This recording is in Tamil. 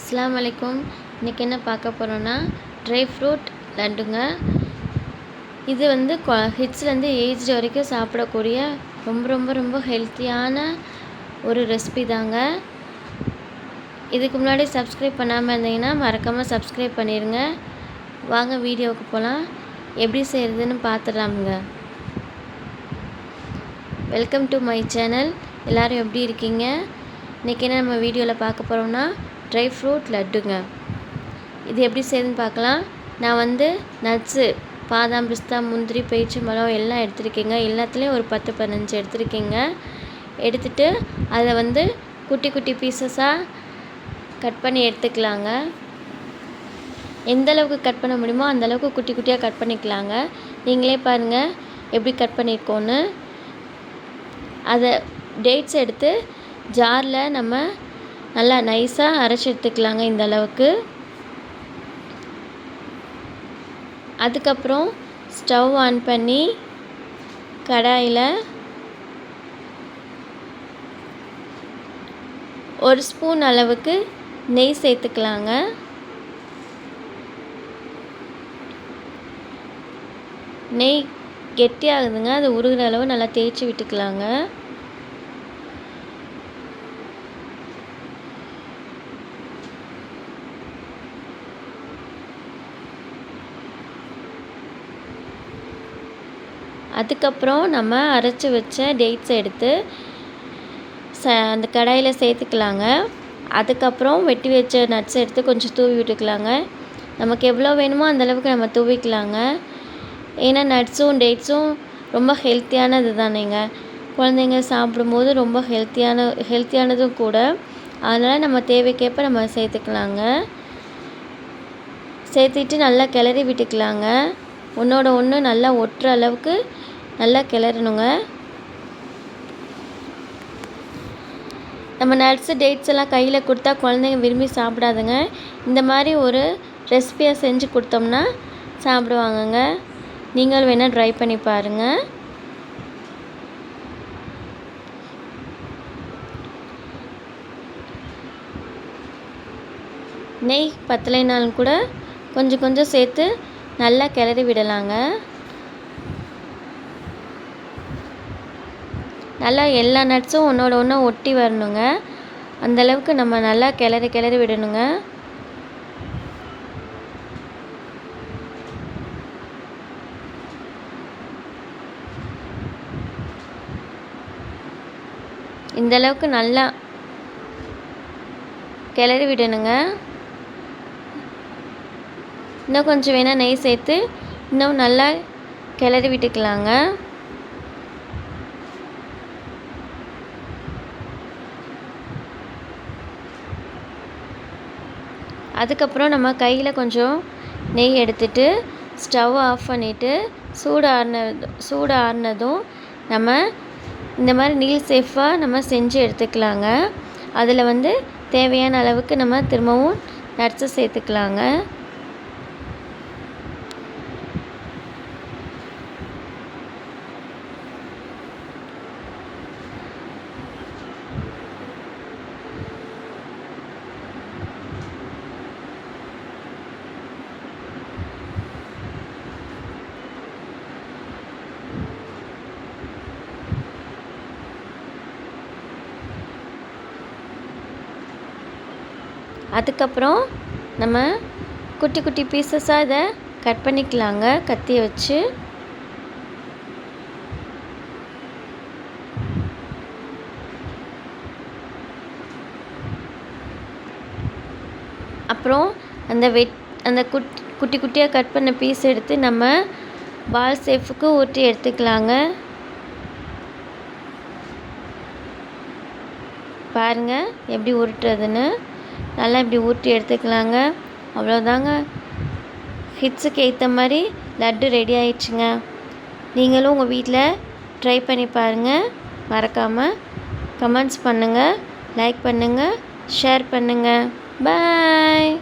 அஸ்லாம் வலைக்கும் இன்றைக்கி என்ன பார்க்க போகிறோன்னா ட்ரை ஃப்ரூட் லட்டுங்க. இது வந்து ஹிட்ஸ்லேருந்து ஏஜ்டு வரைக்கும் சாப்பிடக்கூடிய ரொம்ப ரொம்ப ரொம்ப ஹெல்த்தியான ஒரு ரெசிபி தாங்க. இதுக்கு முன்னாடி சப்ஸ்கிரைப் பண்ணாமல் இருந்தீங்கன்னா மறக்காமல் சப்ஸ்கிரைப் பண்ணிடுங்க வாங்க வீடியோவுக்கு போகலாம் எப்படி செய்கிறதுன்னு பார்த்துடலாமுங்க. வெல்கம் டு மை சேனல் எல்லோரும் எப்படி இருக்கீங்க? இன்றைக்கி என்ன நம்ம வீடியோவில் பார்க்க போகிறோம்னா ட்ரை ஃப்ரூட் லட்டுங்க. இது எப்படி செய்யுதுன்னு பார்க்கலாம். நான் வந்து நட்ஸு பாதாம் பிஸ்தா முந்திரி பேரிச்சம்பழம் எல்லாம் எடுத்திருக்கேங்க. எல்லாத்துலேயும் ஒரு பத்து பதினஞ்சு எடுத்திருக்கேங்க. எடுத்துட்டு அதை வந்து குட்டி குட்டி பீசஸாக கட் பண்ணி எடுத்துக்கலாங்க. எந்த அளவுக்கு கட் பண்ண முடியுமோ அந்த அளவுக்கு குட்டி குட்டியாக கட் பண்ணிக்கலாங்க. நீங்களே பாருங்கள் எப்படி கட் பண்ணியிருக்கோன்னு அதை டேட்ஸ் எடுத்து ஜாரில் நம்ம நல்லா நைஸாக அரைச்சி எடுத்துக்கலாங்க இந்த அளவுக்கு. அதுக்கப்புறம் ஸ்டவ் ஆன் பண்ணி கடாயில் ஒரு ஸ்பூன் அளவுக்கு நெய் சேர்த்துக்கலாங்க. நெய் கெட்டியாகுதுங்க அது உருகிற அளவு நல்லா தேய்ச்சி விட்டுக்கலாங்க. அதுக்கப்புறம் நம்ம அரைச்சி வச்ச டேட்ஸ் எடுத்து ச அந்த கடாயில் சேர்த்துக்கலாங்க. அதுக்கப்புறம் வெட்டி வச்ச நட்ஸ் எடுத்து கொஞ்சம் தூவி விட்டுக்கலாங்க. நமக்கு எவ்வளோ வேணுமோ அந்தளவுக்கு நம்ம தூவிக்கலாங்க. ஏன்னா நட்ஸும் டேட்ஸும் ரொம்ப ஹெல்த்தியானது தானேங்க. குழந்தைங்க சாப்பிடும்போது ரொம்ப ஹெல்த்தியான ஹெல்த்தியானதும் கூட. அதனால் நம்ம தேவைக்கேற்ப நம்ம சேர்த்துக்கலாங்க. சேர்த்துட்டு நல்லா கிளறி விட்டுக்கலாங்க. ஒன்றோட ஒன்று நல்லா ஒட்டுற அளவுக்கு நல்லா கிளறணுங்க. நம்ம நட்ஸு டேட்ஸ் எல்லாம் கையில் கொடுத்தா குழந்தைங்க விரும்பி சாப்பிடாதுங்க. இந்த மாதிரி ஒரு ரெசிபியை செஞ்சு கொடுத்தோம்னா சாப்பிடுவாங்கங்க. நீங்கள் வேணால் ட்ரை பண்ணி பாருங்கள் நெய் பத்தலைனாலும் கூட கொஞ்சம் கொஞ்சம் சேர்த்து நல்லா கிளறி விடலாங்க. நல்லா எல்லா நட்ஸும் ஒன்றோட ஒன்று ஒட்டி வரணுங்க. அந்தளவுக்கு நம்ம நல்லா கிளறி கிளறி விடணுங்க. இந்தளவுக்கு நல்லா கிளறி விடணுங்க. இன்னும் கொஞ்சம் வேணால் நெய் சேர்த்து இன்னும் நல்லா கிளறி விட்டுக்கலாங்க. அதுக்கப்புறம் நம்ம கையில் கொஞ்சம் நெய் எடுத்துட்டு ஸ்டவ் ஆஃப் பண்ணிவிட்டு சூடு ஆறின சூடு ஆறினதும் நம்ம இந்த மாதிரி நீல் சேஃபாக நம்ம செஞ்சு எடுத்துக்கலாங்க. அதில் வந்து தேவையான அளவுக்கு நம்ம திரும்பவும் நட்ஸை சேர்த்துக்கலாங்க. அதுக்கப்புறம் நம்ம குட்டி குட்டி பீசஸாக இதை கட் பண்ணிக்கலாங்க. கத்தியை வச்சு. அப்புறம் அந்த வெட் அந்த குட் குட்டி குட்டியாக கட் பண்ண பீஸ் எடுத்து நம்ம பால் சேஃபுக்கு ஊற்றி எடுத்துக்கலாங்க. பாருங்கள் எப்படி உருட்டுறதுன்னு. நல்லா இப்படி ஊற்றி எடுத்துக்கலாங்க. அவ்வளோதாங்க ஹிட்ஸுக்கு ஏற்ற மாதிரி லட்டு ரெடி ஆயிடுச்சுங்க. நீங்களும் உங்கள் வீட்டில் ட்ரை பண்ணி பாருங்கள் மறக்காமல் கமெண்ட்ஸ் பண்ணுங்கள் லைக் பண்ணுங்கள் ஷேர் பண்ணுங்கள் பாய்